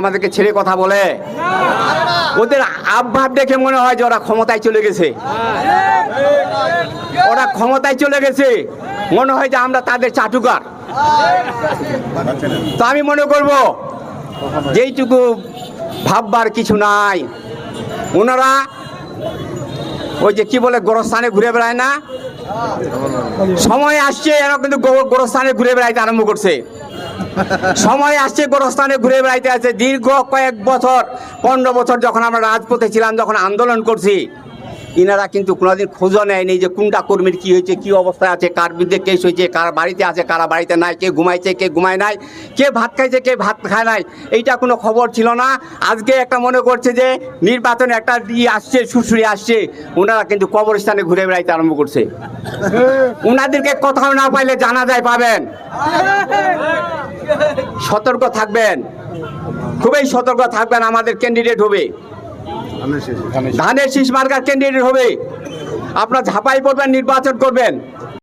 আমাদেরকে ছেড়ে কথা বলে। ওদের আবভাব দেখে মনে হয় যে ওরা ক্ষমতায় চলে গেছে। ওরা ক্ষমতায় চলে গেছে। মনে হয় যে আমরা তাদের চাটুকার। তো আমি মনে করব, যেইটুকু ভাববার কিছু নাই। ওনারা ওই যে কি বলে, গোরস্থানে ঘুরে বেড়ায় না? সময় আসছে, এরা কিন্তু গোরস্থানে ঘুরে বেড়াইতে আরম্ভ করছে। সময় আসছে, গোরস্থানে ঘুরে বেড়াইতে আছে দীর্ঘ কয়েক বছর, পনেরো বছর যখন আমরা রাজপথে ছিলাম, যখন আন্দোলন করছি ইনারা কিন্তু কোনোদিন খোঁজও নেয়নি যে কোনটা কর্মীর কি হয়েছে, কি অবস্থায় আছে, কার বিরুদ্ধে কেস হয়েছে, কার বাড়িতে আছে, কারা বাড়িতে নাই, কে ঘুমাইছে, কে ঘুমায় নাই, কে ভাত খাইছে, কে ভাত খায় নাই, এইটা কোনো খবর ছিল না। আজকে একটা মনে করছে যে নির্বাচনে একটা ই আসছে সুরসুরি আসছে, ওনারা কিন্তু কবরস্থানে ঘুরে বেড়াইতে আরম্ভ করছে। ওনাদেরকে কোথাও না পাইলে জানা যায় পাবেন। সতর্ক থাকবেন। খুবই সতর্ক থাকবেন, আমাদের ক্যান্ডিডেট হবে। ধানের শীষ। মার্কার ক্যান্ডিডেট হবে। আপনার ঝাঁপাই পড়বেন নির্বাচন করবেন।